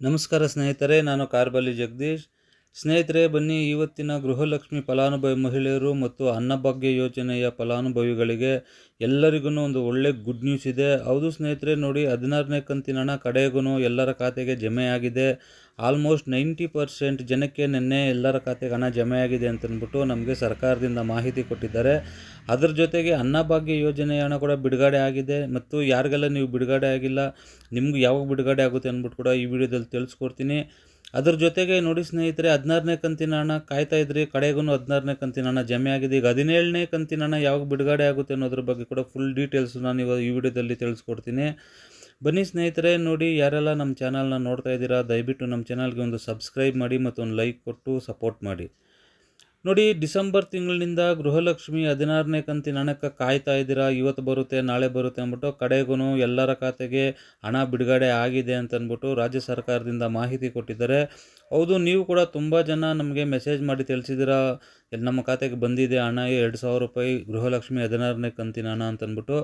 ನಮಸ್ಕಾರ ಸ್ನೇಹಿತರೆ ನಾನು ಕಾರ್ಬಲ್ಲಿ ಜಗದೀಶ್. ಸ್ನೇಹಿತರೆ, ಬನ್ನಿ. ಇವತ್ತಿನ ಗೃಹಲಕ್ಷ್ಮಿ ಫಲಾನುಭವಿ ಮಹಿಳೆಯರು ಮತ್ತು ಅನ್ನಭಾಗ್ಯ ಯೋಜನೆಯ ಫಲಾನುಭವಿಗಳಿಗೆ ಎಲ್ಲರಿಗೂ ಒಂದು ಒಳ್ಳೆ ಗುಡ್ ನ್ಯೂಸ್ ಇದೆ. ಹೌದು ಸ್ನೇಹಿತರೆ, ನೋಡಿ, ಹದಿನಾರನೇ ಕಂತಿನ ಹಣ ಕಡೆಗೂ ಎಲ್ಲರ ಖಾತೆಗೆ ಜಮೆಯಾಗಿದೆ. ಆಲ್ಮೋಸ್ಟ್ ನೈಂಟಿ ಪರ್ಸೆಂಟ್ ಜನಕ್ಕೆ ನಿನ್ನೆ ಎಲ್ಲರ ಖಾತೆಗೆ ಹಣ ಜಮೆಯಾಗಿದೆ ಅಂತಂದ್ಬಿಟ್ಟು ನಮಗೆ ಸರ್ಕಾರದಿಂದ ಮಾಹಿತಿ ಕೊಟ್ಟಿದ್ದಾರೆ. ಅದರ ಜೊತೆಗೆ ಅನ್ನಭಾಗ್ಯ ಯೋಜನೆಯ ಹಣ ಕೂಡ ಬಿಡುಗಡೆ ಆಗಿದೆ ಮತ್ತು ಯಾರಿಗೆಲ್ಲ ನೀವು ಬಿಡುಗಡೆ ಆಗಿಲ್ಲ, ನಿಮ್ಗೆ ಯಾವಾಗ ಬಿಡುಗಡೆ ಆಗುತ್ತೆ ಅಂದ್ಬಿಟ್ಟು ಕೂಡ ಈ ವಿಡಿಯೋದಲ್ಲಿ ತಿಳಿಸ್ಕೊಡ್ತೀನಿ. ಅದ್ರ ಜೊತೆಗೆ ನೋಡಿ ಸ್ನೇಹಿತರೆ, ಹದಿನಾರನೇ ಕಂತಿನ ಹಣ ಕಾಯ್ತಾ ಇದ್ರಿ ಕಡೆಗೂ ಹದಿನಾರನೇ ಕಂತಿನ ಹಣ ಜಮೆ ಆಗಿದೆ. ಈಗ ಹದಿನೇಳನೇ ಕಂತಿನ ಹಣ ಯಾವಾಗ ಬಿಡುಗಡೆ ಆಗುತ್ತೆ ಅನ್ನೋದ್ರ ಬಗ್ಗೆ ಕೂಡ ಫುಲ್ ಡೀಟೇಲ್ಸ್ ನಾನು ಇವಾಗ ಈ ವಿಡಿಯೋದಲ್ಲಿ ತಿಳಿಸ್ಕೊಡ್ತೀನಿ. ಬನ್ನಿ ಸ್ನೇಹಿತರೆ, ನೋಡಿ ಯಾರೆಲ್ಲ ನಮ್ಮ ಚಾನಲ್ನ ನೋಡ್ತಾ ಇದ್ದೀರಾ, ದಯವಿಟ್ಟು ನಮ್ಮ ಚಾನಲ್ಗೆ ಒಂದು ಸಬ್ಸ್ಕ್ರೈಬ್ ಮಾಡಿ ಮತ್ತು ಒಂದು ಲೈಕ್ ಕೊಟ್ಟು ಸಪೋರ್ಟ್ ಮಾಡಿ. ನೋಡಿ, ಡಿಸೆಂಬರ್ ತಿಂಗಳಿನಿಂದ ಗೃಹಲಕ್ಷ್ಮಿ ಹದಿನಾರನೇ ಕಂತಿನ ಹಣಕ್ಕೆ ಕಾಯ್ತಾ ಇದ್ದೀರಾ? ಇವತ್ತು ಬರುತ್ತೆ, ನಾಳೆ ಬರುತ್ತೆ ಅಂದ್ಬಿಟ್ಟು ಕಡೆಗೂ ಎಲ್ಲರ ಖಾತೆಗೆ ಹಣ ಬಿಡುಗಡೆ ಆಗಿದೆ ಅಂತಂದ್ಬಿಟ್ಟು ರಾಜ್ಯ ಸರ್ಕಾರದಿಂದ ಮಾಹಿತಿ ಕೊಟ್ಟಿದ್ದಾರೆ. ಹೌದು, ನೀವು ಕೂಡ ತುಂಬ ಜನ ನಮಗೆ ಮೆಸೇಜ್ ಮಾಡಿ ತಿಳಿಸಿದ್ದೀರಾ? ನಮ್ಮ ಖಾತೆಗೆ ಬಂದಿದೆ ಹಣ, ಎರಡು ಸಾವಿರ ರೂಪಾಯಿ ಗೃಹಲಕ್ಷ್ಮಿ ಹದಿನಾರನೇ ಕಂತಿನ ಹಣ ಅಂತಂದ್ಬಿಟ್ಟು.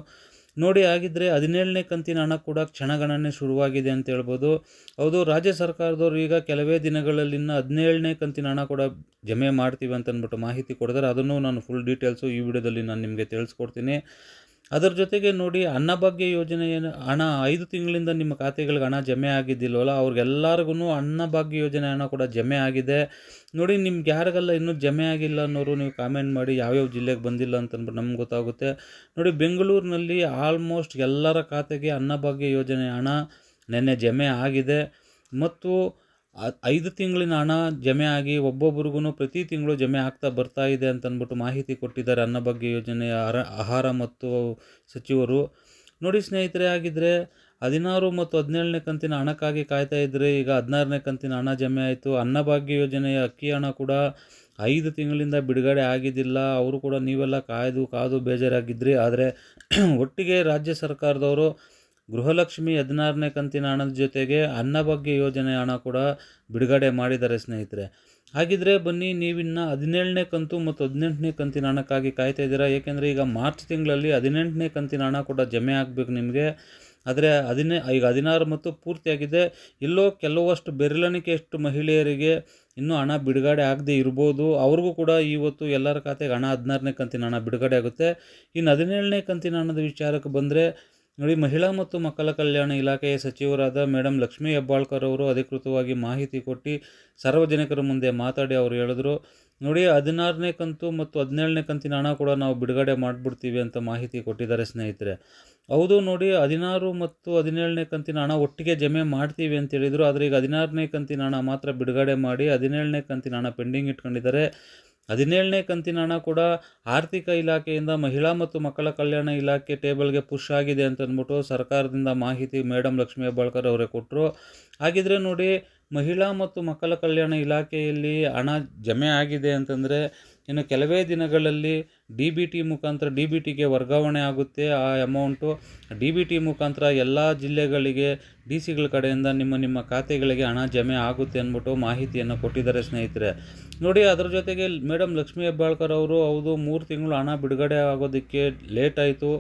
ನೋಡಿ ಆಗಿದ್ದರೆ ಹದಿನೇಳನೇ ಕಂತಿನ ಹಣ ಕೂಡ ಕ್ಷಣಗಣನೆ ಶುರುವಾಗಿದೆ ಅಂತ ಹೇಳ್ಬೋದು. ಹೌದು, ರಾಜ್ಯ ಸರ್ಕಾರದವರು ಈಗ ಕೆಲವೇ ದಿನಗಳಲ್ಲಿನ ಹದಿನೇಳನೇ ಕಂತಿನ ಹಣ ಕೂಡ ಜಮೆ ಮಾಡ್ತೀವಿ ಅಂತಂದ್ಬಿಟ್ಟು ಮಾಹಿತಿ ಕೊಡಿದ್ರೆ. ಅದನ್ನು ನಾನು ಫುಲ್ ಡೀಟೇಲ್ಸು ಈ ವಿಡಿಯೋದಲ್ಲಿ ನಾನು ನಿಮಗೆ ತಿಳಿಸ್ಕೊಡ್ತೀನಿ. ಅದರ ಜೊತೆಗೆ ನೋಡಿ ಅನ್ನಭಾಗ್ಯ ಯೋಜನೆಯ ಹಣ ಐದು ತಿಂಗಳಿಂದ ನಿಮ್ಮ ಖಾತೆಗಳಿಗೆ ಹಣ ಜಮೆ ಆಗಿದ್ದಿಲ್ವಲ್ಲ, ಅವ್ರಿಗೆಲ್ಲರಿಗೂ ಅನ್ನಭಾಗ್ಯ ಯೋಜನೆ ಹಣ ಕೂಡ ಜಮೆ ಆಗಿದೆ. ನೋಡಿ, ನಿಮ್ಗೆ ಯಾರಿಗೆಲ್ಲ ಇನ್ನೂ ಜಮೆ ಆಗಿಲ್ಲ ಅನ್ನೋರು ನೀವು ಕಾಮೆಂಟ್ ಮಾಡಿ ಯಾವ್ಯಾವ ಜಿಲ್ಲೆಗೆ ಬಂದಿಲ್ಲ ಅಂತ ಅಂದ್ಬಿಟ್ಟು ನಮ್ಗೆ ಗೊತ್ತಾಗುತ್ತೆ. ನೋಡಿ, ಬೆಂಗಳೂರಿನಲ್ಲಿ ಆಲ್ಮೋಸ್ಟ್ ಎಲ್ಲರ ಖಾತೆಗೆ ಅನ್ನಭಾಗ್ಯ ಯೋಜನೆ ಹಣ ನೆನ್ನೆ ಜಮೆ ಆಗಿದೆ. ಮತ್ತು ಐದು ತಿಂಗಳಿನ ಹಣ ಜಮೆ ಆಗಿ ಒಬ್ಬೊಬ್ರಿಗೂ ಪ್ರತಿ ತಿಂಗಳು ಜಮೆ ಆಗ್ತಾ ಬರ್ತಾ ಇದೆ ಅಂತ ಅಂದ್ಬಿಟ್ಟು ಮಾಹಿತಿ ಕೊಟ್ಟಿದ್ದಾರೆ ಅನ್ನಭಾಗ್ಯ ಯೋಜನೆಯ ಆಹಾರ ಮತ್ತು ಸಚಿವರು. ನೋಡಿ ಸ್ನೇಹಿತರೆ ಆಗಿದ್ದರೆ ಹದಿನಾರು ಮತ್ತು ಹದಿನೇಳನೇ ಕಂತಿನ ಹಣಕ್ಕಾಗಿ ಕಾಯ್ತಾ ಇದ್ದರೆ ಈಗ ಹದಿನಾರನೇ ಕಂತಿನ ಹಣ ಜಮೆ ಆಯಿತು. ಅನ್ನಭಾಗ್ಯ ಯೋಜನೆಯ ಅಕ್ಕಿ ಹಣ ಕೂಡ ಐದು ತಿಂಗಳಿಂದ ಬಿಡುಗಡೆ ಆಗಿದ್ದಿಲ್ಲ. ಅವರು ಕೂಡ ನೀವೆಲ್ಲ ಕಾಯ್ದು, ಕಾದು ಬೇಜಾರಾಗಿದ್ರಿ. ಆದರೆ ಒಟ್ಟಿಗೆ ರಾಜ್ಯ ಸರ್ಕಾರದವರು ಗೃಹಲಕ್ಷ್ಮಿ ಹದಿನಾರನೇ ಕಂತಿನ ಹಣದ ಜೊತೆಗೆ ಅನ್ನಭಾಗ್ಯ ಯೋಜನೆ ಹಣ ಕೂಡ ಬಿಡುಗಡೆ ಮಾಡಿದ್ದಾರೆ ಸ್ನೇಹಿತರೆ. ಹಾಗಿದ್ರೆ ಬನ್ನಿ, ನೀವಿನ್ನ ಹದಿನೇಳನೇ ಕಂತು ಮತ್ತು ಹದಿನೆಂಟನೇ ಕಂತಿನ ಹಣಕ್ಕಾಗಿ ಕಾಯ್ತಾ ಇದ್ದೀರಾ? ಏಕೆಂದರೆ ಈಗ ಮಾರ್ಚ್ ತಿಂಗಳಲ್ಲಿ ಹದಿನೆಂಟನೇ ಕಂತಿನ ಹಣ ಕೂಡ ಜಮೆ ಆಗಬೇಕು ನಿಮಗೆ. ಆದರೆ ಹದಿನೇ, ಈಗ ಹದಿನಾರು ಮತ್ತು ಪೂರ್ತಿಯಾಗಿದೆ ಎಲ್ಲೋ ಕೆಲವಷ್ಟು ಬೆರಳಣಿಕೆಯಷ್ಟು ಮಹಿಳೆಯರಿಗೆ ಇನ್ನೂ ಹಣ ಬಿಡುಗಡೆ ಆಗದೆ ಇರ್ಬೋದು. ಅವ್ರಿಗೂ ಕೂಡ ಇವತ್ತು ಎಲ್ಲರ ಖಾತೆಗೆ ಹಣ ಹದಿನಾರನೇ ಕಂತಿನ ಹಣ ಬಿಡುಗಡೆ ಆಗುತ್ತೆ. ಇನ್ನು ಹದಿನೇಳನೇ ಕಂತಿನ ಹಣದ ವಿಚಾರಕ್ಕೆ ಬಂದರೆ ನೋಡಿ, ಮಹಿಳಾ ಮತ್ತು ಮಕ್ಕಳ ಕಲ್ಯಾಣ ಇಲಾಖೆಯ ಸಚಿವರಾದ ಮೇಡಮ್ ಲಕ್ಷ್ಮೀ ಹೆಬ್ಬಾಳ್ಕರ್ ಅವರು ಅಧಿಕೃತವಾಗಿ ಮಾಹಿತಿ ಕೊಟ್ಟು ಸಾರ್ವಜನಿಕರ ಮುಂದೆ ಮಾತಾಡಿ ಅವರು ಹೇಳಿದ್ರು. ನೋಡಿ, ಹದಿನಾರನೇ ಕಂತು ಮತ್ತು ಹದಿನೇಳನೇ ಕಂತಿನ ಹಣ ಕೂಡ ನಾವು ಬಿಡುಗಡೆ ಮಾಡಿಬಿಡ್ತೀವಿ ಅಂತ ಮಾಹಿತಿ ಕೊಟ್ಟಿದ್ದಾರೆ ಸ್ನೇಹಿತರೆ. ಹೌದು, ನೋಡಿ, ಹದಿನಾರು ಮತ್ತು ಹದಿನೇಳನೇ ಕಂತಿನ ಹಣ ಒಟ್ಟಿಗೆ ಜಮೆ ಮಾಡ್ತೀವಿ ಅಂತ ಹೇಳಿದರು. ಆದರೆ ಈಗ ಹದಿನಾರನೇ ಕಂತಿನ ಹಣ ಮಾತ್ರ ಬಿಡುಗಡೆ ಮಾಡಿ ಹದಿನೇಳನೇ ಕಂತಿನ ಹಣ ಪೆಂಡಿಂಗ್ ಇಟ್ಕೊಂಡಿದ್ದಾರೆ. ಹದಿನೇಳನೇ ಕಂತಿನ ಹಣ ಕೂಡ ಆರ್ಥಿಕ ಇಲಾಖೆಯಿಂದ ಮಹಿಳಾ ಮತ್ತು ಮಕ್ಕಳ ಕಲ್ಯಾಣ ಇಲಾಖೆ ಟೇಬಲ್ಗೆ ಪುಷ್ ಆಗಿದೆ ಅಂತ ಅಂದ್ಬಿಟ್ಟು ಸರ್ಕಾರದಿಂದ ಮಾಹಿತಿ ಮೇಡಮ್ ಲಕ್ಷ್ಮೀ ಹೆಬ್ಬಾಳ್ಕರ್ ಅವರೇ ಕೊಟ್ಟರು ಹಾಗಿದ್ರೆ ನೋಡಿ ಮಹಿಳಾ ಮತ್ತು ಮಕ್ಕಳ ಕಲ್ಯಾಣ ಇಲಾಖೆಯಲ್ಲಿ ಹಣ ಜಮೆ ಆಗಿದೆ ಅಂತಂದರೆ ಇನ್ನು ಕೆಲವೇ ದಿನಗಳಲ್ಲಿ ಡಿ ಬಿ ಟಿ ಮುಖಾಂತರ ಡಿ ಬಿ ಟಿಗೆ ವರ್ಗಾವಣೆ ಆಗುತ್ತೆ. ಆ ಅಮೌಂಟು ಡಿ ಬಿ ಟಿ ಮುಖಾಂತರ ಎಲ್ಲ ಜಿಲ್ಲೆಗಳಿಗೆ, ಡಿ ಸಿಗಳ ಕಡೆಯಿಂದ ನಿಮ್ಮ ನಿಮ್ಮ ಖಾತೆಗಳಿಗೆ ಹಣ ಜಮೆ ಆಗುತ್ತೆ ಅಂದ್ಬಿಟ್ಟು ಮಾಹಿತಿಯನ್ನು ಕೊಟ್ಟಿದ್ದಾರೆ ಸ್ನೇಹಿತರೆ. ನೋಡಿ, ಅದರ ಜೊತೆಗೆ ಮೇಡಮ್ ಲಕ್ಷ್ಮೀ ಹೆಬ್ಬಾಳ್ಕರ್ ಅವರು, ಹೌದು, ಮೂರು ತಿಂಗಳು ಹಣ ಬಿಡುಗಡೆ ಆಗೋದಕ್ಕೆ ಲೇಟ್ ಆಯಿತು.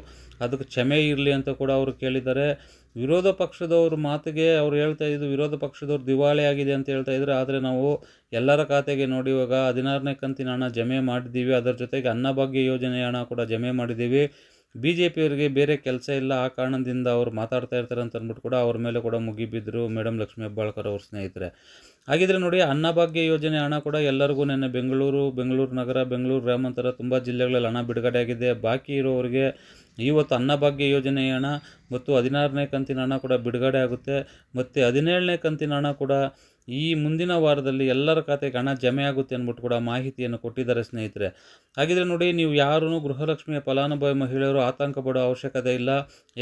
ಅದಕ್ಕೆ ಕ್ಷಮೆ ಇರಲಿ ಅಂತ ಕೂಡ ಅವರು ಕೇಳಿದ್ದಾರೆ. ವಿರೋಧ ಪಕ್ಷದವ್ರ ಮಾತಿಗೆ ಅವ್ರು ಹೇಳ್ತಾ ಇದ್ದು ವಿರೋಧ ಪಕ್ಷದವ್ರು ದಿವಾಳಿ ಆಗಿದೆ ಅಂತ ಹೇಳ್ತಾ ಇದ್ದಾರೆ ಆದರೆ ನಾವು ಎಲ್ಲರ ಖಾತೆಗೆ ನೋಡಿ ಇವಾಗ ಹದಿನಾರನೇ ಕಂತಿನ ಹಣ ಜಮೆ ಮಾಡಿದ್ದೀವಿ. ಅದರ ಜೊತೆಗೆ ಅನ್ನಭಾಗ್ಯ ಯೋಜನೆ ಹಣ ಕೂಡ ಜಮೆ ಮಾಡಿದ್ದೀವಿ. ಬಿ ಜೆ ಪಿಯವರಿಗೆ ಬೇರೆ ಕೆಲಸ ಇಲ್ಲ. ಆ ಕಾರಣದಿಂದ ಅವ್ರು ಮಾತಾಡ್ತಾ ಇರ್ತಾರೆ ಅಂತ ಅಂದ್ಬಿಟ್ಟು ಕೂಡ ಅವ್ರ ಮೇಲೆ ಕೂಡ ಮುಗಿಬಿದ್ದರು ಮೇಡಮ್ ಲಕ್ಷ್ಮೀ ಹೆಬ್ಬಾಳ್ಕರ್ ಅವ್ರ ಸ್ನೇಹಿತರೆ. ಹಾಗಿದ್ರೆ ನೋಡಿ ಅನ್ನಭಾಗ್ಯ ಯೋಜನೆ ಹಣ ಕೂಡ ಎಲ್ಲರಿಗೂ ನೆನ್ನೆ ಬೆಂಗಳೂರು ಬೆಂಗಳೂರು ನಗರ, ಬೆಂಗಳೂರು ಗ್ರಾಮಾಂತರ ತುಂಬ ಜಿಲ್ಲೆಗಳಲ್ಲಿ ಹಣ ಬಿಡುಗಡೆ ಆಗಿದೆ. ಬಾಕಿ ಇರೋರಿಗೆ ಇವತ್ತು ಅನ್ನಭಾಗ್ಯ ಯೋಜನೆ ಹಣ ಮತ್ತು ಹದಿನಾರನೇ ಕಂತಿನ ಹಣ ಕೂಡ ಬಿಡುಗಡೆ ಆಗುತ್ತೆ. ಮತ್ತು ಹದಿನೇಳನೇ ಕಂತಿನ ಹಣ ಕೂಡ ಈ ಮುಂದಿನ ವಾರದಲ್ಲಿ ಎಲ್ಲರ ಖಾತೆಗೆ ಹಣ ಜಮೆ ಆಗುತ್ತೆ ಅಂದ್ಬಿಟ್ಟು ಕೂಡ ಮಾಹಿತಿಯನ್ನು ಕೊಟ್ಟಿದ್ದಾರೆ ಸ್ನೇಹಿತರೆ. ಹಾಗಿದ್ರೆ ನೋಡಿ, ನೀವು ಯಾರೂ ಗೃಹಲಕ್ಷ್ಮಿಯ ಫಲಾನುಭವಿ ಮಹಿಳೆಯರು ಆತಂಕ ಪಡೋ ಅವಶ್ಯಕತೆ ಇಲ್ಲ.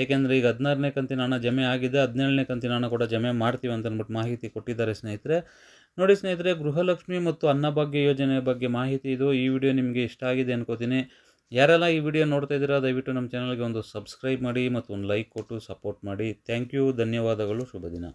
ಏಕೆಂದರೆ ಈಗ ಹದಿನಾರನೇ ಕಂತಿನ ಹಣ ಜಮೆ ಆಗಿದೆ, ಹದಿನೇಳನೇ ಕಂತಿನ ಹಣ ಕೂಡ ಜಮೆ ಮಾಡ್ತೀವಿ ಅಂತ ಅಂದ್ಬಿಟ್ಟು ಮಾಹಿತಿ ಕೊಟ್ಟಿದ್ದಾರೆ ಸ್ನೇಹಿತರೆ. ನೋಡಿ ಸ್ನೇಹಿತರೆ, ಗೃಹಲಕ್ಷ್ಮಿ ಮತ್ತು ಅನ್ನಭಾಗ್ಯ ಯೋಜನೆ ಬಗ್ಗೆ ಮಾಹಿತಿ ಇದು. ಈ ವಿಡಿಯೋ ನಿಮಗೆ ಇಷ್ಟ ಆಗಿದೆ ಅನ್ಕೋತೀನಿ. ಯಾರೆಲ್ಲ ಈ ವಿಡಿಯೋ ನೋಡ್ತಾ ಇದ್ದೀರಾ, ದಯವಿಟ್ಟು ನಮ್ಮ ಚಾನಲ್ಗೆ ಒಂದು ಸಬ್ಸ್ಕ್ರೈಬ್ ಮಾಡಿ ಮತ್ತು ಒಂದು ಲೈಕ್ ಕೊಟ್ಟು ಸಪೋರ್ಟ್ ಮಾಡಿ. ಥ್ಯಾಂಕ್ ಯು ಧನ್ಯವಾದಗಳು ಶುಭ ದಿನ